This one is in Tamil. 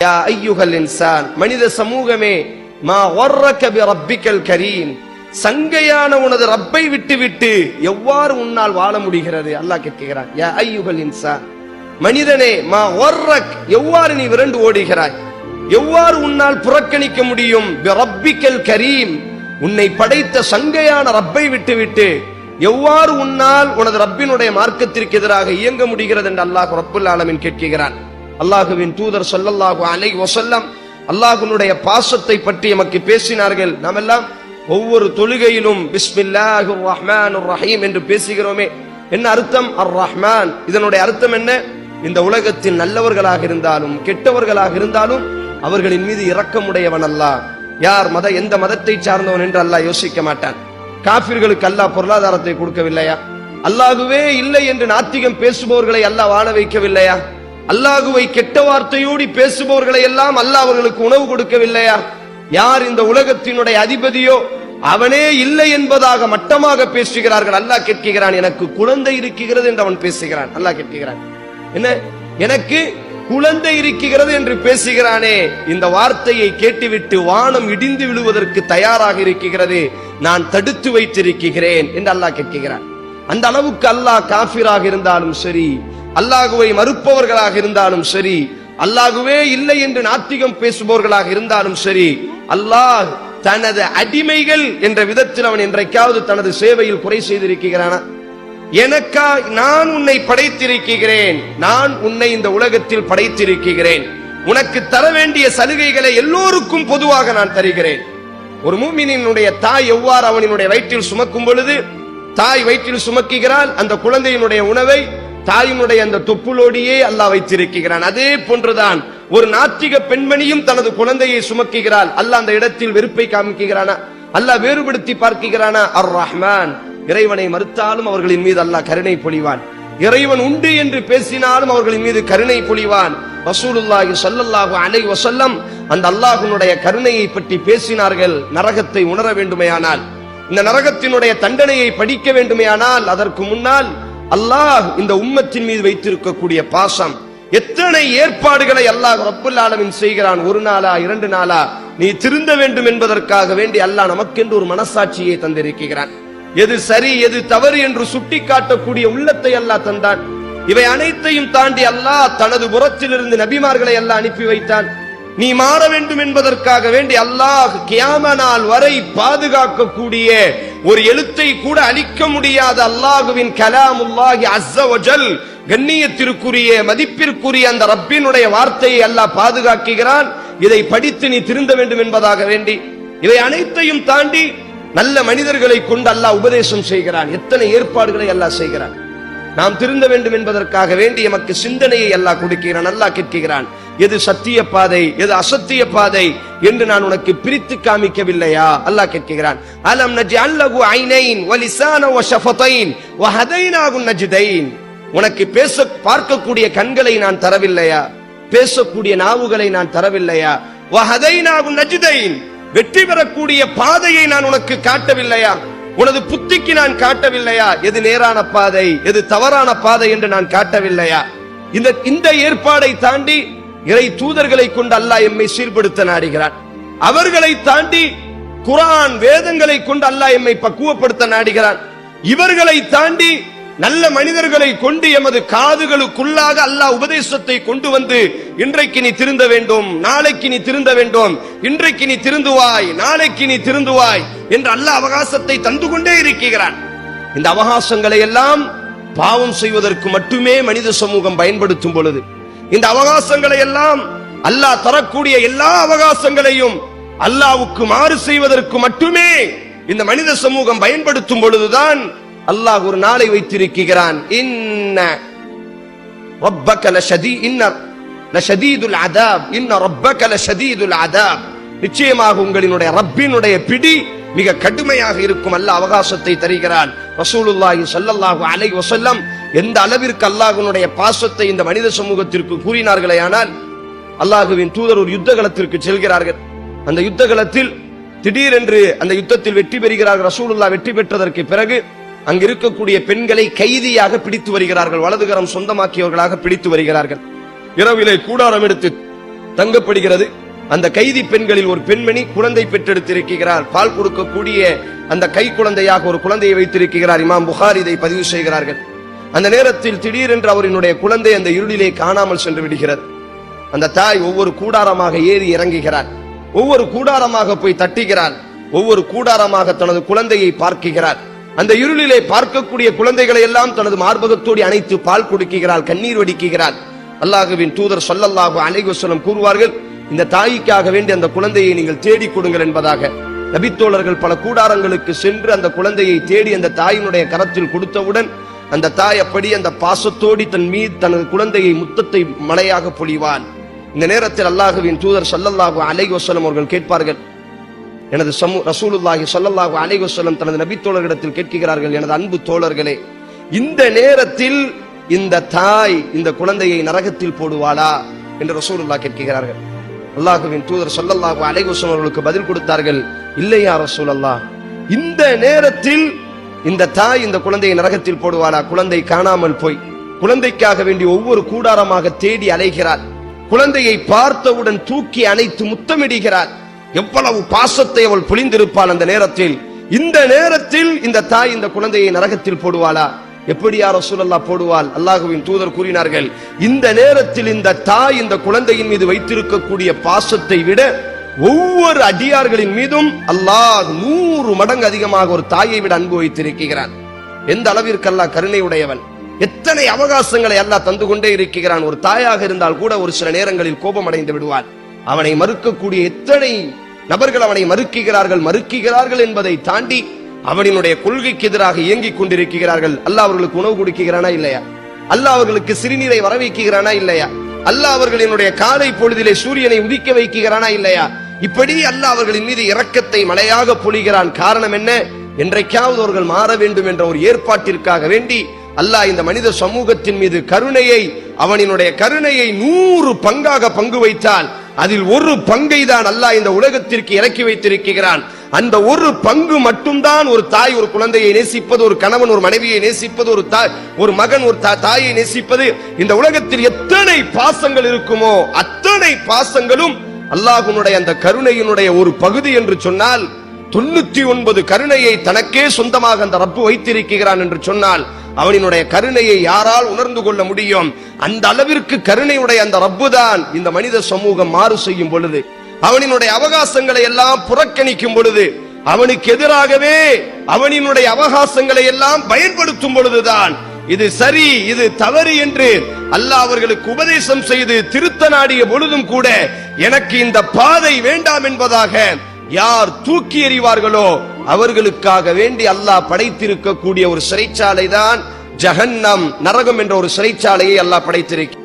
யா ஐயுகல் இன்சான் மனித சமூகமே மா வர்ரக பி ரப்பிக்கல் கரீம் சங்கையான உனது ரப்பை விட்டு விட்டு எவ்வாறு உன்னால் வாழ முடிகிறது அல்லாஹ் கேட்கிறான் யா ஐயுகல் இன்சான் மனிதனே மா ஒர்ரக் எவ்வாறு நீ விரண்டு ஓடுகிறாய் எவ்வாறு உன்னால் புறக்கணிக்க முடியும் பி ரப்பிக்கல் கரீம் உன்னை படைத்த சங்கையான ரப்பை விட்டு விட்டு எவ்வாறு உன்னால் உனது ரப்பினுடைய மார்க்கத்திற்கு எதிராக இயங்க முடிகிறது என்று அல்லாஹ் ரப்புல் ஆலமின் கேட்கிறான் அல்லாஹுவின் தூதர் சொல்லல்லாஹு அலை வசல்லம் அல்லாஹுனுடைய பாசத்தை பற்றி எமக்கு பேசினார்கள். நாம் எல்லாம் ஒவ்வொரு தொழுகையிலும் பிஸ்மில்லாஹு ரஹ்மான் ரஹீம் என்று பேசுகிறோமே. என்ன அர்த்தம்? அர் ரஹ்மான். இதனுடைய அர்த்தம் என்ன? இந்த உலகத்தில் நல்லவர்களாக இருந்தாலும் கெட்டவர்களாக இருந்தாலும் அவர்களின் மீது இரக்கமுடையவன் அல்ல யார் மத எந்த மதத்தை சார்ந்தவன் என்று அல்லாஹ் யோசிக்க மாட்டான். காபிர்களுக்கு அல்லாஹ் பொருளாதாரத்தை கொடுக்கவில்லையா? அல்லாஹுவே இல்லை என்று நாத்திகம் பேசுபவர்களை அல்லாஹ் வாழ வைக்கவில்லையா? அல்லாஹுவை கெட்ட வார்த்தையோடி பேசுபவர்களை எல்லாம் அல்லாஹ் அவர்களுக்கு உணவு கொடுக்கவில்லையா? யார் இந்த உலகத்தினுடைய அதிபதியோ? அவனே இல்லை என்பதாக மட்டமாக பேசுகிறார்கள். அல்லாஹ் கேட்கிறான் எனக்கு குழந்தை இருக்கிறது என்று அவன் பேசுகிறான். அல்லாஹ் கேட்கிறான். என்ன? எனக்கு குழந்தை இருக்கிறது என்று பேசுகிறானே. இந்த வார்த்தையை கேட்டுவிட்டு வானம் இடிந்து விழுவதற்கு தயாராக இருக்கிறது. நான் தடுத்து வைத்திருக்கிறேன் என்று அல்லாஹ் கேட்கிறான். அந்த அளவுக்கு அல்லாஹ் காஃபிராக இருந்தாலும் சரி அல்லாஹுவை மறுப்பவர்களாக இருந்தாலும் சரி அல்லாஹுவே இல்லை என்று நாத்திகம் பேசுபவர்களாக இருந்தாலும் சரி அல்லாஹ் தனது அடிமைகள் என்ற விதத்தில் அவன் என்றைக்காவது தனது சேவையில் குறை செய்திருக்கிறானா? எனக்கா நான் உன்னை படைத்திருக்கிறேன் நான் உன்னை இந்த உலகத்தில் படைத்திருக்கிறேன். உனக்கு தர வேண்டிய சலுகைகளை எல்லோருக்கும் பொதுவாக நான் தருகிறேன். ஒரு மூமினினுடைய தாய் எவ்வாறு அவனினுடைய வயிற்றில் சுமக்கும் பொழுது தாய் வயிற்றில் சுமக்குகிறாள் அந்த குழந்தையினுடைய உணவை தாயினுடைய அந்த தொப்புளோடியே அல்லாஹ் வைத்திருக்கிறான். அதே போன்றுதான் ஒரு நாத்திக பெண்மணியும் தனது குழந்தையை சுமக்குகிறாள். அல்லாஹ் அந்த இடத்தில் வெறுப்பை காமிக்கிறானா அல்லாஹ் வேறுபடுத்தி பார்க்கிறானா அர் ரஹ்மான் இறைவனை மறுத்தாலும் அவர்களின் மீது அல்லாஹ் கருணை பொழிவான். இறைவன் உண்டு என்று பேசினாலும் அவர்களின் மீது கருணை பொழிவான். ரசூலுல்லாஹி சல்லல்லாஹு அலை வசல்லம் அந்த அல்லாஹுனுடைய கருணையை பற்றி பேசினார்கள். நரகத்தை உணர வேண்டுமேயானால். இந்த நரகத்தினுடைய தண்டனையை படிக்க வேண்டுமையானால் அதற்கு முன்னால் அல்லாஹ் இந்த உம்மத்தின் மீது வைத்திருக்கக்கூடிய பாசம். எத்தனை ஏற்பாடுகளை அல்லாஹ் ரப்புல் ஆலமின் செய்கிறான்? ஒரு நாளா இரண்டு நாளா? நீ திருந்த வேண்டும் என்பதற்காக வேண்டி அல்லாஹ் நமக்கென்று ஒரு மனசாட்சியை தந்திருக்கிறான். எது சரி எது தவறு என்று சுட்டி காட்டக்கூடிய உள்ளத்தை அல்லாஹ் தந்தான். இவை அனைத்தையும் தாண்டி அல்லாஹ் தனது புறத்திலிருந்து நபிமார்களை எல்லாம் அனுப்பி வைத்தான். நீ மாற வேண்டும் என்பதற்காக வேண்டி அல்லாஹ் கியாம நாள் வரை பாதுகாக்கக்கூடிய ஒரு எழுத்தை கூட அழிக்க முடியாத அல்லாஹுவின் கலாமுல்லாஹி அஸ்ஸ வஜல் கண்ணியத்திற்குரிய மதிப்பிற்குரிய அந்த ரப்பினுடைய வார்த்தையை அல்லாஹ் பாதுகாக்கிறான் இதை படித்து நீ திருந்த வேண்டும் என்பதாக வேண்டி இவை அனைத்தையும் தாண்டி நல்ல மனிதர்களை கொண்டு அல்லாஹ் உபதேசம் செய்கிறான். எத்தனை ஏற்பாடுகளை அல்லாஹ் செய்கிறான். நாம் திருந்த வேண்டும் என்பதற்காக வேண்டி எமக்கு சிந்தனையை அல்லாஹ் கொடுக்கிறான் அல்லாஹ் கேட்கிறான். எது சத்திய பாதை எது அசத்திய பாதை என்று நான் உனக்கு பிரித்து காமிக்கவில்லையா? அல்லாஹ் கேட்கிறான். அலம் நஜி அல்லகு ஐனைன் வலிசான வஷஃபதைன் வஹதைனாகும் நஜ்தைன். உனக்கு பேச பார்க்கக்கூடிய கண்களை நான் தரவில்லையா? பேசக்கூடிய நாவுகளை நான் தரவில்லையா? வஹதைனாகும் நஜ்தைன். வெற்றி பெறக்கூடிய பாதையை நான் உனக்கு காட்டவில்லையா? உனது புத்திக்கு நான் காட்டவில்லையா? எது நேரான பாதை எது தவறான பாதை என்று நான் காட்டவில்லையா? இந்த இந்த ஏற்பாடை தாண்டி இறை தூதர்களை கொண்டு அல்லாஹ் எம்மை சீர்படுத்த நாடுகிறான். அவர்களை தாண்டி குரான் வேதங்களை கொண்டு அல்லாஹ் எம்மை பக்குவப்படுத்த நாடுகிறான். இவர்களை தாண்டி நல்ல மனிதர்களை கொண்டு எமது காதுகளுக்குள்ளாக அல்லாஹ் உபதேசத்தை கொண்டு வந்து இன்றைக்கு நீ திருந்த வேண்டும் நாளைக்கு நீ திருந்த வேண்டும் இன்றைக்கு நீ திருந்துவாய் நாளைக்கு நீ திருந்துவாய் என்று அல்லாஹ் அவகாசத்தை தந்து கொண்டே இருக்கிறான். இந்த அவகாசங்களை எல்லாம் பாவம் செய்வதற்கு மட்டுமே மனித சமூகம் பயன்படுத்தும் பொழுது இந்த அவகாசங்களை எல்லாம் அல்லாஹ் தரக்கூடிய எல்லா அவகாசங்களையும் அல்லாவுக்கு மாறு செய்வதற்கு மட்டுமே இந்த மனித சமூகம் பயன்படுத்தும் பொழுதுதான் அல்லாஹ் ஒரு நாளை வைத்திருக்கிறான். இன்ன ரப்பக லஷதி இன்ன லஷதீதுல் அதாப் இன்ன ரப்பக லஷதீதுல் அதாப். நிச்சயமாக உங்களினுடைய ரப்பினுடைய பிடி மிக கடுமையாக இருக்கும் அல்ல அவகாசத்தை தருகிறான். ரசூலுல்லாஹி சல்லல்லாஹு அலை வசல்லம் எந்த அளவிற்கு அல்லாஹுனுடைய பாசத்தை இந்த மனித சமூகத்திற்கு கூறினார்களே ஆனால் அல்லாஹுவின் தூதர் ஒரு யுத்த களத்திற்கு செல்கிறார்கள். அந்த யுத்த களத்தில் திடீரென்று அந்த யுத்தத்தில் வெற்றி பெறுகிறார்கள். ரசூலுல்லா வெற்றி பெற்றதற்கு பிறகு அங்கு இருக்கக்கூடிய பெண்களை கைதியாக பிடித்து வருகிறார்கள். வலதுகரம் சொந்தமாக்கியவர்களாக பிடித்து வருகிறார்கள். இரவிலே கூடாரம் எடுத்து தங்கப்படுகிறது. அந்த கைதி பெண்களில் ஒரு பெண்மணி குழந்தை பெற்றெடுத்திருக்கிறார். பால் கொடுக்கக்கூடிய அந்த கை குழந்தையாக ஒரு குழந்தையை வைத்திருக்கிறார். இமாம் புகார் இதை பதிவு செய்கிறார்கள். அந்த நேரத்தில் திடீரென்று அவரினுடைய குழந்தை அந்த இருளிலே காணாமல் சென்று விடுகிறது. அந்த தாய் ஒவ்வொரு கூடாரமாக ஏறி இறங்குகிறார் ஒவ்வொரு கூடாரமாக போய் தட்டுகிறார் ஒவ்வொரு கூடாரமாக தனது குழந்தையை பார்க்குகிறார் அந்த இருளிலே பார்க்கக்கூடிய குழந்தைகளை எல்லாம் தனது மார்பகத்தோடு அணைத்து பால் கொடுக்கிறாள் கண்ணீர் வடிக்குகிறாள் அல்லாஹுவின் தூதர் சொல்லல்லாஹு அலைஹி கூறுவார்கள் இந்த தாய்க்காக வேண்டி அந்த குழந்தையை நீங்கள் தேடி கொடுங்கள் என்பதாக. நபித்தோழர்கள் பல கூடாரங்களுக்கு சென்று அந்த குழந்தையை தேடி அந்த தாயினுடைய கரத்தில் கொடுத்தவுடன் அந்த தாய் அப்படி அந்த பாசத்தோடி தன் மீது தனது குழந்தையை முத்தத்தை மலையாக பொழிவான் இந்த நேரத்தில் அல்லாஹுவின் தூதர் சல்லல்லாஹு அலைஹி அவர்கள் கேட்பார்கள் எனது சமூ ரசூலுல்லாஹி சல்லல்லாஹு அலைஹி தனது நபித்தோழர்களிடத்தில் கேட்கிறார்கள் எனது அன்பு தோழர்களே இந்த நேரத்தில் இந்த தாய் இந்த குழந்தையை நரகத்தில் போடுவாளா? என்று ரசூலுல்லாஹ் கேட்கிறார்கள். அல்லாஹுவின் தூதர் சொல்லல்லாஹு அலைகுசம் அவர்களுக்கு பதில் கொடுத்தார்கள். இல்லையா ரசூலல்லாஹ் இந்த நேரத்தில் இந்த தாய் இந்த குழந்தையை நரகத்தில் போடுவாளா? குழந்தை காணாமல் போய் குழந்தைக்காக வேண்டி ஒவ்வொரு கூடாரமாக தேடி அலைகிறார் குழந்தையை பார்த்தவுடன் தூக்கி அணைத்து முத்தமிடுகிறார் எவ்வளவு பாசத்தை அவள் பொழிந்திருப்பாள் அந்த நேரத்தில். இந்த நேரத்தில் இந்த தாய் இந்த குழந்தையை நரகத்தில் போடுவாளா? எப்படி யார் ரசூலல்லா போடுவாள்? அல்லாஹுவின் தூதர் கூறினார்கள் இந்த நேரத்தில் இந்த தாய் இந்த குழந்தையின் மீது வைத்திருக்கக்கூடிய பாசத்தை விட ஒவ்வொரு அடியார்களின் மீதும் அல்லாஹ் நூறு மடங்கு அதிகமாக ஒரு தாயை விட அன்பு வைத்திருக்கிறான். எந்த அளவிற்கு அல்லாஹ் கருணை உடையவன் எத்தனை அவகாசங்களை அல்லாஹ் தந்து கொண்டே இருக்கிறான்? ஒரு தாயாக இருந்தால் கூட ஒரு சில நேரங்களில் கோபம் அடைந்து அவனை மறுக்கக்கூடிய எத்தனை நபர்கள் அவனை மறுக்கிறார்கள் மறுக்கிறார்கள் என்பதை தாண்டி அவனினுடைய கொள்கைக்கு எதிராக இயங்கிக் கொண்டிருக்கிறார்கள். அல்லாஹ் அவர்களுக்கு உணவு கொடுக்கிறானா இல்லையா? அல்லாஹ் அவர்களுக்கு சிறுநீரை வர வைக்கிறானா இல்லையா? அல்லாஹ் அவர்களினுடைய காலை பொழுதிலே சூரியனை உதிக்க வைக்கிறானா இல்லையா? இப்படி அல்லாஹ் அவர்களின் மீது இரக்கத்தை மழையாக பொழிகிறான். காரணம் என்ன? என்றைக்காவது அவர்கள் மாற வேண்டும் என்ற ஒரு ஏற்பாட்டிற்காக வேண்டி அல்லாஹ் இந்த மனித சமூகத்தின் மீது கருணையை அவனினுடைய கருணையை நூறு பங்காக பங்கு வைத்தால் அதில் ஒரு பங்கை தான் அல்லாஹ் இந்த உலகத்திற்கு இறக்கி வைத்திருக்கிறான். அந்த ஒரு பங்கு மட்டும்தான் ஒரு தாய் ஒரு குழந்தையை நேசிப்பது ஒரு கணவன் ஒரு மனைவியை நேசிப்பது ஒரு தாய் ஒரு மகன் ஒரு தா- தாயை நேசிப்பது. இந்த உலகத்தில் எத்தனை பாசங்கள் இருக்குமோ அத்தனை பாசங்களும் அல்லாஹுனுடைய அந்த கருணையினுடைய ஒரு பகுதி என்று சொன்னால் தொண்ணூத்தி ஒன்பது கருணையை தனக்கே சொந்தமாக அந்த ரப்பு வைத்திருக்கிறான் என்று சொன்னால் அவனினுடைய கருணையை யாரால் உணர்ந்து கொள்ள முடியும்? அந்த அளவிற்கு கருணையுடைய அந்த ரப்பு தான் இந்த மனித சமூகம் மாறு செய்யும் பொழுது. அவனினுடைய அவகாசங்களை எல்லாம் புறக்கணிக்கும் பொழுது அவனுக்கு எதிராகவே அவனினுடைய அவகாசங்களை எல்லாம் பயன்படுத்தும் பொழுதுதான் இது சரி இது தவறு என்று அல்லாஹ் அவர்களுக்கு உபதேசம் செய்து திருத்த நாடிய பொழுதும் கூட எனக்கு இந்த பாதை வேண்டாம் என்பதாக யார் தூக்கி எறிவார்களோ அவர்களுக்காக வேண்டி அல்லாஹ் படைத்திருக்கக்கூடிய ஒரு சிறைச்சாலை தான் ஜஹன்னம் நரகம் என்ற ஒரு சிறைச்சாலையை அல்லாஹ் படைத்திருக்கிறார்